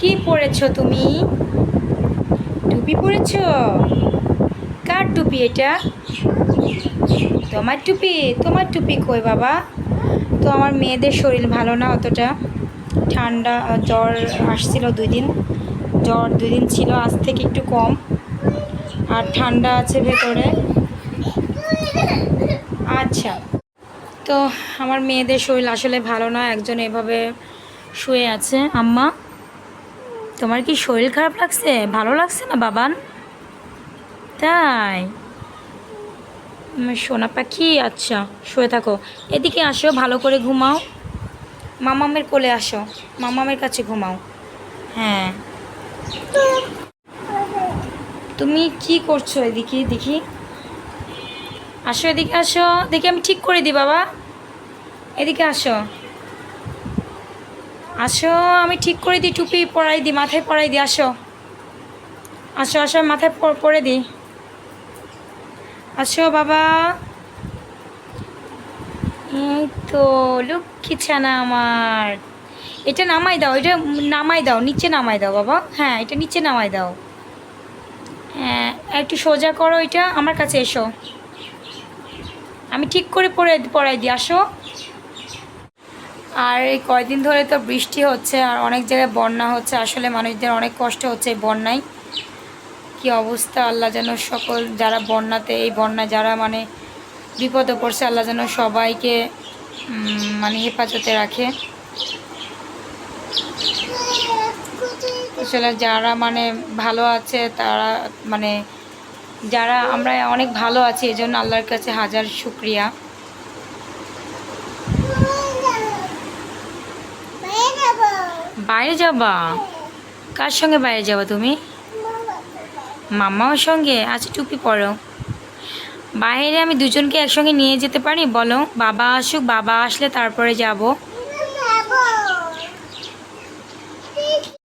কি পরেছো তুমি? টুপি পরেছো কার টুপি এটা? তোমার টুপি? তোমার টুপি কই বাবা? তো আমার মেয়েদের শরীর ভালো না অতটা। ঠান্ডা জ্বর আসছিল দুই দিন। জ্বর দুই দিন ছিল, আজ থেকে একটু কম। আর ঠান্ডা আছে ভেতরে। আচ্ছা। তো আমার মেয়েদের শরীর আসলে ভালো না, একজন এভাবে শুয়ে আছে। আম্মা? তোমার কি শরীর খারাপ লাগছে? ভালো লাগছে না, বাবান? তাই? সোনা পাখি আচ্ছা শুয়ে থাকো। এদিকে আসো, ভালো করে ঘুমাও। মামামের কোলে আসো। মামামের কাছে ঘুমাও। হ্যাঁ। তুমি কি করছ এদিকে? দেখি। আসো, এদিকে আসো। দেখি, আমি ঠিক করে দিই, বাবা। এদিকে আসো। আসো, আমি ঠিক করে দিই, টুপি পরাই দিই, মাথায় পরাই দিই, আসো। আসো আসো মাথায় পরে দিই। আসো, বাবা। এই তো, লক্ষ্মী ছানা আমার। এটা নামাই দাও, এটা নামাই দাও, নিচে নামাই দাও, বাবা। হ্যাঁ এটা নিচে নামাই দাও। হ্যাঁ একটু সোজা করো এটা, আমার কাছে এসো। আমি ঠিক করে পরে পড়াই দিই, আসো। আর এই কয়দিন ধরে তো বৃষ্টি হচ্ছে আর অনেক জায়গায় বন্যা হচ্ছে। আসলে মানুষদের অনেক কষ্ট হচ্ছে এই বন্যায়। কি অবস্থা? আল্লাহ যেন সকল যারা বন্যাতে, এই বন্যা যারা মানে বিপদে পড়ছে, আল্লাহ যেন সবাইকে মানে হেফাজতে রাখে। আসলে যারা মানে ভালো আছে, তারা মানে যারা আমরা অনেক ভালো আছি এই জন্য আল্লাহর কাছে হাজার শুক্রিয়া। বাইরে যাবা? কার সঙ্গে বাইরে যাবা তুমি? মামাও সঙ্গে? আচ্ছা টুপি পরো। বাইরে আমি দুজনকে একসঙ্গে নিয়ে যেতে পারি? বলো, বাবা আসুক, বাবা আসলে তারপরে যাব।